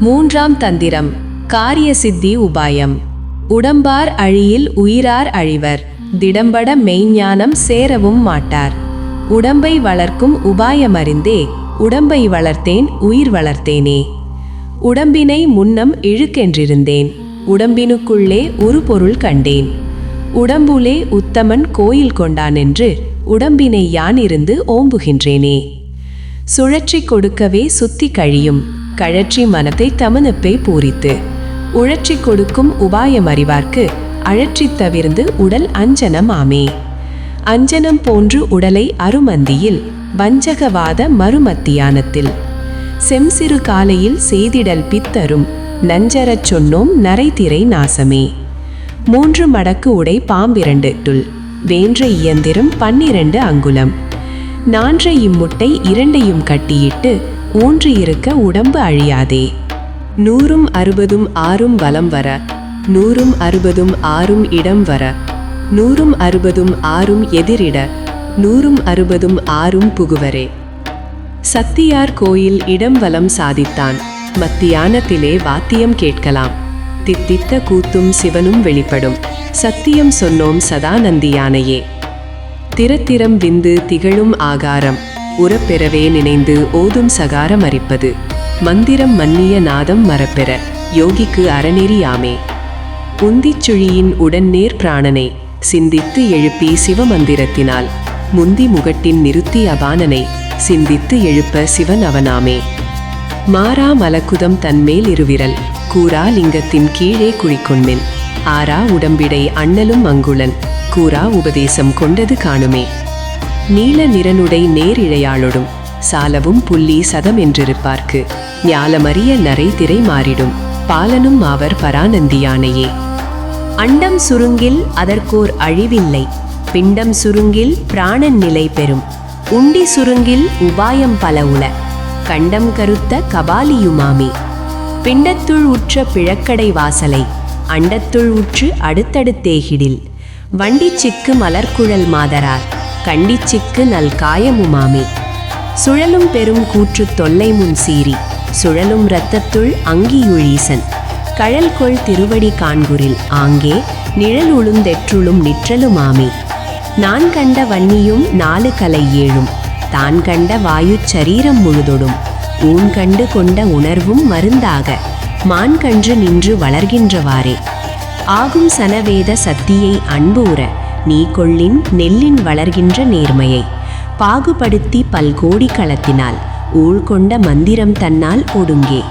மூன்றாம் தந்திரம். காரிய சித்தி உபாயம். உடம்பார் அழியில் உயிரார் அழிவர். திடம்பட மெய்ஞானம் சேரவும் மாட்டார். உடம்பை வளர்க்கும் உபாயம் அறிந்தே உடம்பை வளர்த்தேன் உயிர் வளர்த்தேனே. உடம்பினை முன்னம் இழுக்கென்றிருந்தேன். உடம்பினுக்குள்ளே ஒரு பொருள் கண்டேன். உடம்புலே உத்தமன் கோயில் கொண்டான் என்று உடம்பினை யான் இருந்து ஓம்புகின்றேனே. சுழற்றி கொடுக்கவே சுத்தி கழியும். கழற்றி மனத்தை தமனுப்பே பூரித்து. உழற்றி கொடுக்கும் உபாயம் அறிவார்க்கு அழற்றி தவிர்ந்து உடல் அஞ்சனம் ஆமே. அஞ்சனம் போன்று உடலை அருமந்தியில் வஞ்சகவாத மறுமத்தியானத்தில். செம்சிறு காலையில் செய்திடல் பித்தரும் நஞ்சரச் சொன்னோம் நரைத்திரை நாசமே. மூன்று மடக்கு உடை பாம்பிரண்டு டுல் வேன்ற இயந்திரம் பன்னிரண்டு அங்குலம். நான்ற இம்முட்டை இரண்டையும் கட்டியிட்டு ஊன்றி இருக்க உடம்பு அழியாதே. நூறும் அறுபதும் ஆறும் வலம் வர நூறும் அறுபதும் ஆறும் இடம் வர நூறும் அறுபதும் ஆறும் எதிரிட நூறும் அறுபதும் ஆறும் புகுவரே. சத்தியார் கோயில் இடம் வலம் சாதித்தான் மத்தியானத்திலே வாத்தியம் கேட்கலாம். தித்தித்த கூத்தும் சிவனும் வெளிப்படும் சத்தியம் சொன்னோம் சதானந்தியானையே திறத்திரம் விந்து திகழும் ஆகாரம் உறப்பெறவே நினைந்து ஓதும் சகாரம் அரிப்பது. மந்திரம் மன்னிய நாதம் மரப்பெற யோகிக்கு அறநெறியாமே உந்திச்சுழியின் உடன் நேர் பிராணனை. சிந்தித்து எழுப்பி சிவமந்திரத்தினால். முந்தி முகட்டின் நிறுத்தி அபானனை. சிந்தித்து எழுப்ப சிவன் அவனாமே. மாறா மலக்குதம் தன்மேல் இருவிரல். கூரா லிங்கத்தின் கீழே குழிக்கொண்மின். ஆரா உடம்பிடை அண்ணலும் அங்குளன் கூரா உபதேசம் கொண்டது காணுமே. நீல நிறனுடை நேரிழையாளொடும். சாலவும் புள்ளி சதம் என்றிருப்பார்க்கு. ஞாலமறிய நரை திரை மாறிடும். பாலனும் அவர் பரானந்தியானையே அண்டம் சுருங்கில் அதற்கோர் அழிவில்லை. பிண்டம் சுருங்கில் பிராணன் நிலை பெறும். உண்டி சுருங்கில் உபாயம் பல உள. கண்டம் கருத்த கபாலியுமாமி. பிண்டத்துள் உற்ற பிழக்கடை வாசலை. அண்டத்துள் உற்று அடுத்தடுத்தேகிடில் வண்டிச்சிக்கு மலர்குழல் மாதரார். கண்டிச்சிக்கு நல் காயமுமாமே. சுழலும் பெரும் கூற்று தொல்லை முன் சீறி சுழலும் இரத்தத்துள் அங்கியுழீசன் கழல் கொள் திருவடி காண்குரில் ஆங்கே நிழல் உளுந்தெற்றுளும் நிற்றலுமாமே. நான் கண்ட வன்னியும் நாலு கலை ஏழும் தான் கண்ட வாயுச் சரீரம் முழுதொடும். ஊன் கண்டு கொண்ட உணர்வும் மருந்தாக மான் கன்று நின்று வளர்கின்றவாறே. ஆகும் சனவேத சக்தியை அன்பு உற நீ கொள்ளின் நெல்லின் வளர்கின்ற நேர்மையை. பாகுபடுத்தி பல்கோடி களத்தினால் ஊழ்கொண்ட மந்திரம் தன்னால் ஒடுங்கே.